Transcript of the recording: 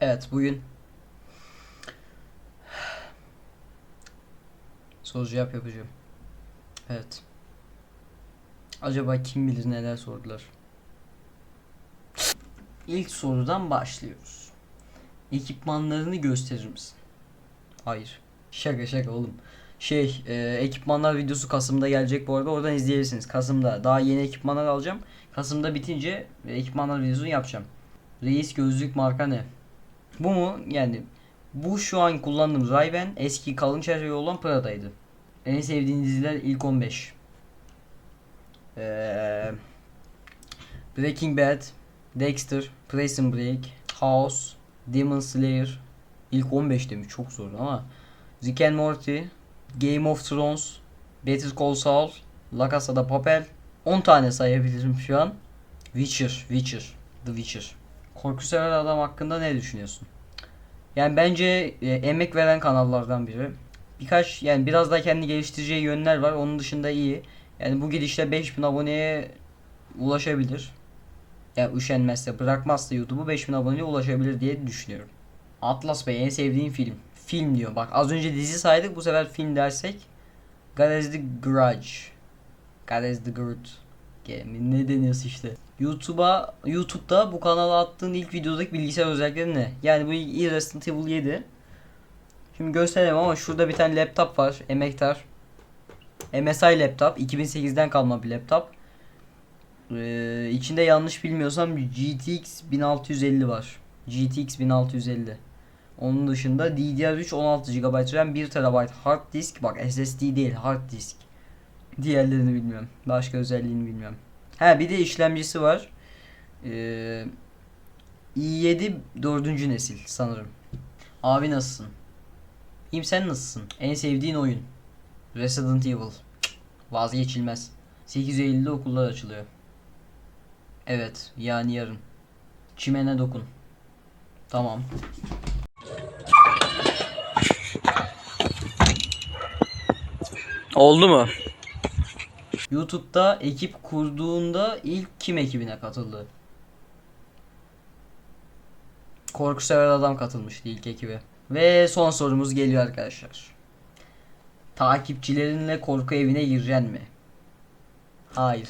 Evet bugün soru cevap yapacağım. Evet. Acaba kim bilir neler sordular. İlk sorudan başlıyoruz. Ekipmanlarını gösterir misin? Hayır. Şaka şaka oğlum. Şey, e, ekipmanlar videosu Kasım'da gelecek bu arada. Oradan izleyebilirsiniz. Kasım'da daha yeni ekipmanlar alacağım. Kasım'da bitince ekipmanlar videosunu yapacağım. Reis gözlük marka ne? Bu mu? Yani bu şu an kullandığım Ray-Ban eski kalın çerçeve olan Prada'ydı. En sevdiğin diziler ilk 15. Ee, Breaking Bad, Dexter, Prison Break, House, Demon Slayer. İlk 15 demiş çok zor ama. Rick and Morty, Game of Thrones, Better Call Saul, La Casa de Papel. 10 tane sayabilirim şu an. Witcher, Witcher, The Witcher. Korku sever adam hakkında ne düşünüyorsun? Yani bence e, emek veren kanallardan biri. Birkaç yani biraz daha kendi geliştireceği yönler var. Onun dışında iyi. Yani bu gidişle 5000 aboneye ulaşabilir. Ya üşenmezse bırakmazsa YouTube'u 5000 aboneye ulaşabilir diye düşünüyorum. Atlas Bey en sevdiğin film. Film diyor. Bak az önce dizi saydık bu sefer film dersek. God is the Grudge. God is the Grudge. Ne deniyorsun işte. YouTube'a YouTube'da bu kanala attığın ilk videodaki bilgisayar özellikleri ne? Yani bu ilk Resident Evil 7. Şimdi göstereyim ama şurada bir tane laptop var. Emektar. MSI laptop. 2008'den kalma bir laptop. Ee, içinde yanlış bilmiyorsam GTX 1650 var. GTX 1650. Onun dışında DDR3 16 GB RAM 1 TB hard disk. Bak SSD değil hard disk. Diğerlerini bilmiyorum. Başka özelliğini bilmiyorum. Ha bir de işlemcisi var. Ee, i7 4. nesil sanırım. Abi nasılsın? İyiyim sen nasılsın? En sevdiğin oyun? Resident Evil. Vazgeçilmez. 8 Eylül'de okullar açılıyor. Evet, yani yarın. Çimene dokun. Tamam. Oldu mu? YouTube'da ekip kurduğunda ilk kim ekibine katıldı? Korku sever adam katılmıştı ilk ekibe. Ve son sorumuz geliyor arkadaşlar. Takipçilerinle korku evine gireceksin mi? Hayır.